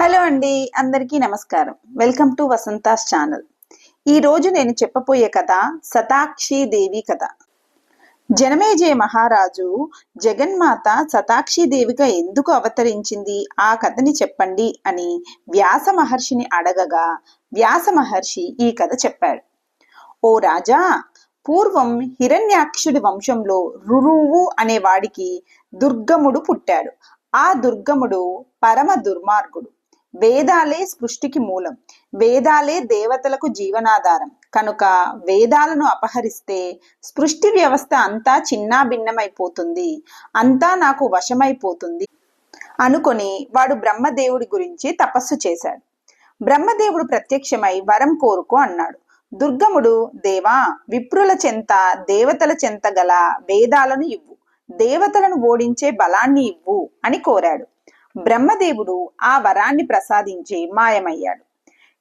Hello అండి అందరికీ నమస్కారం. Welcome to Vasantha's channel. ఈ రోజు నేను చెప్పబోయే కథ సతాక్షి దేవి కథ. జనమేజయ మహారాజు జగన్మాత సతాక్షిదేవిగా ఎందుకు అవతరించింది? ఆ కథని చెప్పండి అని వ్యాస మహర్షిని అడగగా వ్యాస మహర్షి ఈ కథ చెప్పాడు. ఓ రాజా పూర్వం హిరణ్యాక్షుడి వంశంలో రురువు అనే వాడికి దుర్గముడు పుట్టాడు. ఆ దుర్గముడు పరమ దుర్మార్గుడు. వేదాలే సృష్టికి మూలం వేదాలే దేవతలకు జీవనాధారం. కనుక వేదాలను అపహరిస్తే సృష్టి వ్యవస్థ అంతా చిన్నాభిన్నమైపోతుంది అంతా నాకు వశమైపోతుంది అనుకొని వాడు బ్రహ్మదేవుడి గురించి తపస్సు చేశాడు. బ్రహ్మదేవుడు ప్రత్యక్షమై వరం కోరుకో అన్నాడు. దుర్గముడు దేవా విప్రుల చెంత దేవతల చెంత గల వేదాలను ఇవ్వు. దేవతలను ఓడించే బలాన్ని ఇవ్వు అని కోరాడు. బ్రహ్మదేవుడు ఆ వరాన్ని ప్రసాదించి మాయమయ్యాడు.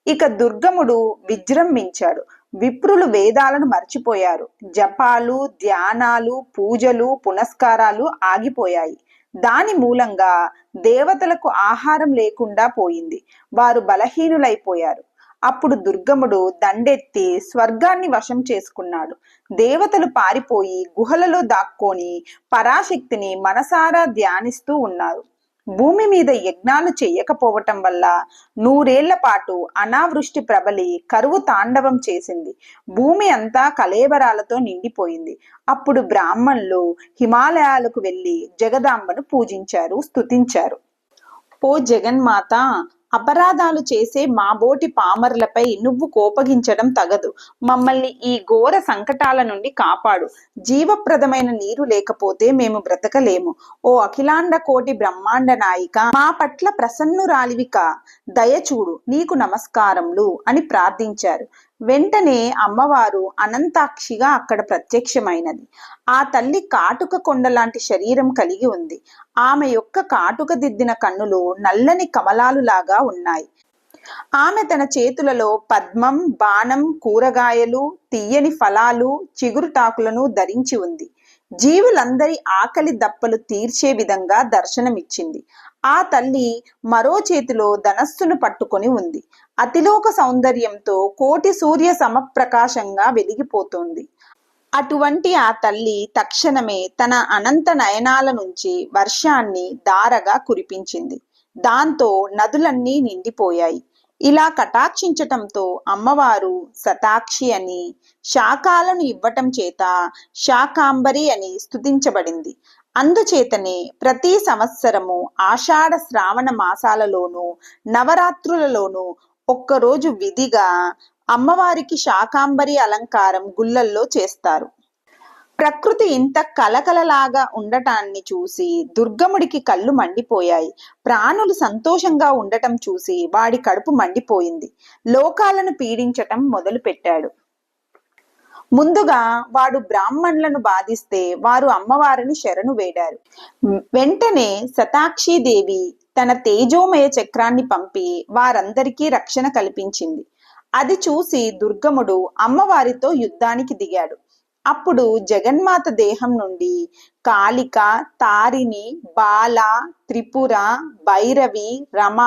ఇక దుర్గముడు విజృంభించాడు. విప్రులు వేదాలను మర్చిపోయారు. జపాలు ధ్యానాలు పూజలు పునస్కారాలు ఆగిపోయాయి. దాని మూలంగా దేవతలకు ఆహారం లేకుండా పోయింది. వారు బలహీనులైపోయారు. అప్పుడు దుర్గముడు దండెత్తి స్వర్గాన్ని వశం చేసుకున్నాడు. దేవతలు పారిపోయి గుహలలో దాక్కొని పరాశక్తిని మనసారా ధ్యానిస్తూ ఉన్నారు. భూమి మీద యజ్ఞాలు చెయ్యకపోవటం వల్ల నూరేళ్ళ పాటు అనావృష్టి ప్రబలి కరువు తాండవం చేసింది. భూమి అంతా కలేబరాలతో నిండిపోయింది. అప్పుడు బ్రాహ్మణులు హిమాలయాలకు వెళ్ళి జగదాంబను పూజించారు స్తుతించారు. ఓ జగన్మాత అపరాధాలు చేసే మాబోటి పామరులపై నువ్వు కోపగించడం తగదు. మమ్మల్ని ఈ ఘోర సంకటాల నుండి కాపాడు. జీవప్రదమైన నీరు లేకపోతే మేము బ్రతకలేము. ఓ అఖిలాండ కోటి బ్రహ్మాండ నాయిక మా పట్ల ప్రసన్నురాలివిక దయచూడు నీకు నమస్కారములు అని ప్రార్థించారు. వెంటనే అమ్మవారు అనంతాక్షిగా అక్కడ ప్రత్యక్షమైనది. ఆ తల్లి కాటుక కొండ లాంటి శరీరం కలిగి ఉంది. ఆమె యొక్క కాటుక దిద్దిన కన్నులు నల్లని కమలాలు లాగా ఉన్నాయి. ఆమె తన చేతులలో పద్మం బాణం కూరగాయలు తీయని ఫలాలు చిగురుటాకులను ధరించి ఉంది. జీవులందరి ఆకలి దప్పలు తీర్చే విధంగా దర్శనమిచ్చింది. ఆ తల్లి మరో చేతిలో ధనస్సును పట్టుకొని ఉంది. అతిలోక సౌందర్యంతో కోటి సూర్య సమప్రకాశంగా వెలిగిపోతుంది. అటువంటి ఆ తల్లి తక్షణమే తన అనంత నయనాల నుంచి వర్షాన్ని దారగా కురిపించింది. దాంతో నదులన్నీ నిండిపోయాయి. ఇలా కటాక్షించటంతో అమ్మవారు శతాక్షి అని శాఖాలను ఇవ్వటం చేత శాకాంబరి అని స్తుతించబడింది. అందుచేతనే ప్రతి సంవత్సరము ఆషాఢ శ్రావణ మాసాలలోనూ నవరాత్రులలోనూ ఒక్కరోజు విధిగా అమ్మవారికి శాకాంబరి అలంకారం గుళ్ళల్లో చేస్తారు. ప్రకృతి ఇంత కలకలలాగా ఉండటాన్ని చూసి దుర్గముడికి కళ్ళు మండిపోయాయి. ప్రాణులు సంతోషంగా ఉండటం చూసి వాడి కడుపు మండిపోయింది. లోకాలను పీడించటం మొదలు పెట్టాడు ముందుగా వాడు బ్రాహ్మణులను బాధిస్తే వారు అమ్మవారిని శరణు వేడారు. వెంటనే శతాక్షిదేవి తన తేజోమయ చక్రాన్ని పంపి వారందరికీ రక్షణ కల్పించింది. అది చూసి దుర్గముడు అమ్మవారితో యుద్ధానికి దిగాడు. అప్పుడు జగన్మాత దేహం నుండి కాళిక తారిణి బాల త్రిపుర భైరవి రమ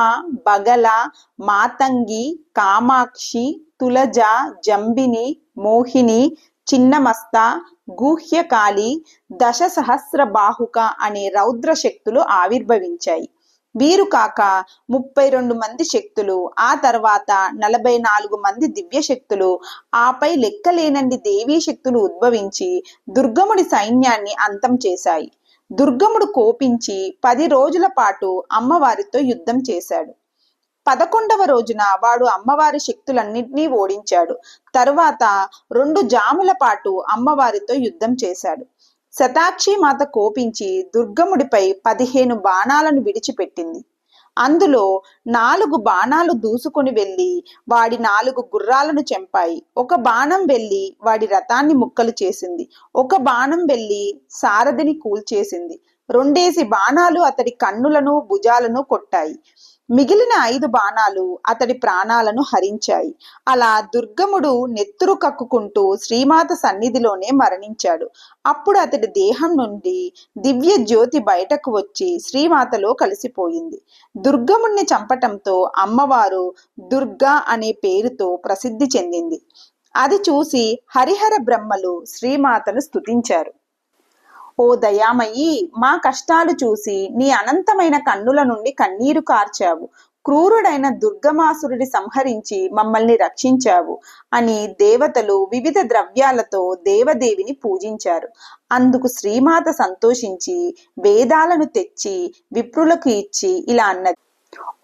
బగల మాతంగి కామాక్షి తులజ జంబిని మోహిని చిన్నమస్త గుహ్యకాళి దశ సహస్ర బాహుక అనే రౌద్ర శక్తులు ఆవిర్భవించాయి. వీరు కాక ముప్పై రెండు మంది శక్తులు ఆ తర్వాత నలభై నాలుగు మంది దివ్య శక్తులు. ఆపై లెక్కలేనండి దేవీ శక్తులు ఉద్భవించి దుర్గముడి సైన్యాన్ని అంతం చేశాయి. దుర్గముడు కోపించి పది రోజుల పాటు అమ్మవారితో యుద్ధం చేశాడు. పదకొండవ రోజున వాడు అమ్మవారి శక్తులన్నింటినీ ఓడించాడు. తరువాత రెండు జాముల పాటు అమ్మవారితో యుద్ధం చేశాడు. శతాక్షి మాత కోపించి దుర్గముడిపై పదిహేను బాణాలను విడిచిపెట్టింది. అందులో నాలుగు బాణాలు దూసుకొని వెళ్ళి వాడి నాలుగు గుర్రాలను చంపాయి. ఒక బాణం వెళ్ళి వాడి రథాన్ని ముక్కలు చేసింది. ఒక బాణం వెళ్ళి సారథిని కూల్చేసింది. రెండేసి బాణాలు అతడి కన్నులను భుజాలను కొట్టాయి. మిగిలిన ఐదు బాణాలు అతడి ప్రాణాలను హరించాయి. అలా దుర్గముడు నెత్తురు కక్కుకుంటూ శ్రీమాత సన్నిధిలోనే మరణించాడు. అప్పుడు అతడి దేహం నుండి దివ్య జ్యోతి బయటకు వచ్చి శ్రీమాతలో కలిసిపోయింది. దుర్గముణ్ణి చంపటంతో అమ్మవారు దుర్గా అనే పేరుతో ప్రసిద్ధి చెందింది. అది చూసి హరిహర బ్రహ్మలు శ్రీమాతను స్తుతించారు. ఓ దయామయ్యి మా కష్టాలు చూసి నీ అనంతమైన కన్నుల నుండి కన్నీరు కార్చావు. క్రూరుడైన దుర్గమాసురుడి సంహరించి మమ్మల్ని రక్షించావు అని దేవతలు వివిధ ద్రవ్యాలతో దేవదేవిని పూజించారు. అందుకు శ్రీమాత సంతోషించి వేదాలను తెచ్చి విప్రులకు ఇచ్చి ఇలా అన్నది.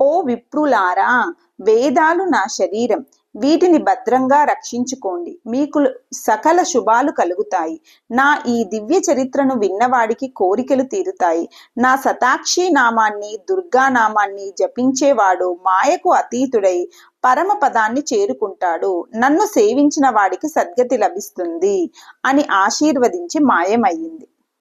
ఓ విప్రులారా వేదాలు నా శరీరం. వీటిని భద్రంగా రక్షించుకోండి. మీకు సకల శుభాలు కలుగుతాయి. నా ఈ దివ్య చరిత్రను విన్నవాడికి కోరికలు తీరుతాయి. నా శతాక్షి నామాన్ని దుర్గా నామాన్ని జపించేవాడు మాయకు అతీతుడై పరమ పదాన్ని చేరుకుంటాడు. నన్ను సేవించిన వాడికి సద్గతి లభిస్తుంది అని ఆశీర్వదించి మాయమయ్యింది.